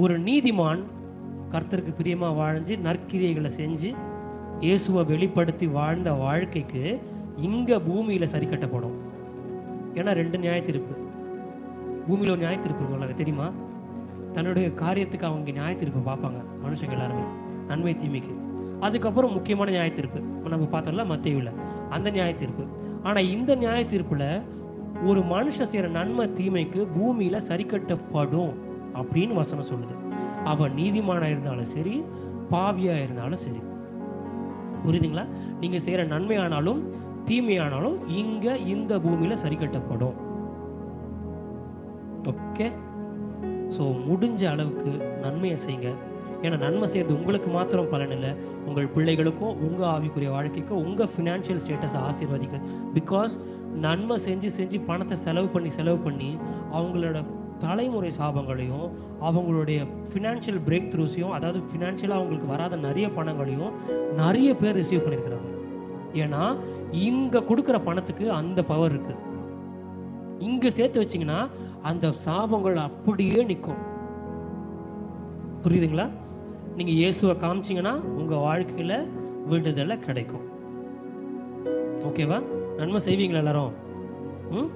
ஒரு நீதிமான் கர்த்தருக்கு பிரியமாக வாழ்ந்து நற்கிரியைகளை செஞ்சு இயேசுவை வெளிப்படுத்தி வாழ்ந்த வாழ்க்கைக்கு இங்கே பூமியில் சரி கட்டப்படும். ஏன்னா ரெண்டு நியாயத்திருப்பு பூமியில் ஒரு நியாயத்திருப்பு இருக்கும்ல தெரியுமா? தன்னுடைய காரியத்துக்கு அவங்க நியாயத்திருப்பு பார்ப்பாங்க மனுஷங்க எல்லாருமே நன்மை தீமைக்கு. அதுக்கப்புறம் முக்கியமான நியாயத்திருப்பு இப்ப நம்ம பார்த்தோம்ல மத்தியில். அந்த நியாயத்திருப்பு ஆனால் இந்த நியாயத்திருப்பில் ஒரு மனுஷன் செய்கிற நன்மை தீமைக்கு பூமியில் சரி கட்டப்படும். அப்படின்னு வசனம் சொல்லுது. அவன் நீதிமானாக இருந்தாலும் சரி பாவியாக இருந்தாலும் சரி. புரியுதுங்களா? நீங்கள் செய்கிற நன்மையானாலும் தீமையானாலும் இங்கே இந்த பூமியில் சரி கட்டப்படும். ஓகே? ஸோ முடிஞ்ச அளவுக்கு நன்மையை செய்யுங்க ஏன்னா நன்மை செய்கிறது உங்களுக்கு மாத்திரம் பலன் இல்லை. உங்கள் பிள்ளைகளுக்கும் உங்கள் ஆவிக்குரிய வாழ்க்கைக்கும் உங்கள் ஃபினான்ஷியல் ஸ்டேட்டஸை ஆசீர்வதிக்க பிகாஸ் நன்மை செஞ்சு செஞ்சு பணத்தை செலவு பண்ணி செலவு பண்ணி அவங்களோட தலைமுறை சாபங்களையும் அவங்களுடைய ஃபினான்ஷியல் பிரேக் த்ரூஸையும் அதாவது ஃபினான்ஷியலாக அவங்களுக்கு வராத நிறைய பணங்களையும் நிறைய பேர் ரிசீவ் பண்ணியிருக்கிறாங்க. ஏன்னா இங்கே கொடுக்குற பணத்துக்கு அந்த பவர் இருக்குது இங்கே சேர்த்து வச்சிங்கன்னா அந்த சாபங்கள் அப்படியே நிற்கும். புரியுதுங்களா? நீங்கள் இயேசுவை காமிச்சிங்கன்னா உங்கள் வாழ்க்கையில் விடுதலை கிடைக்கும். ஓகேவா நன்மை செய்வீங்களா எல்லாரும்? ம்?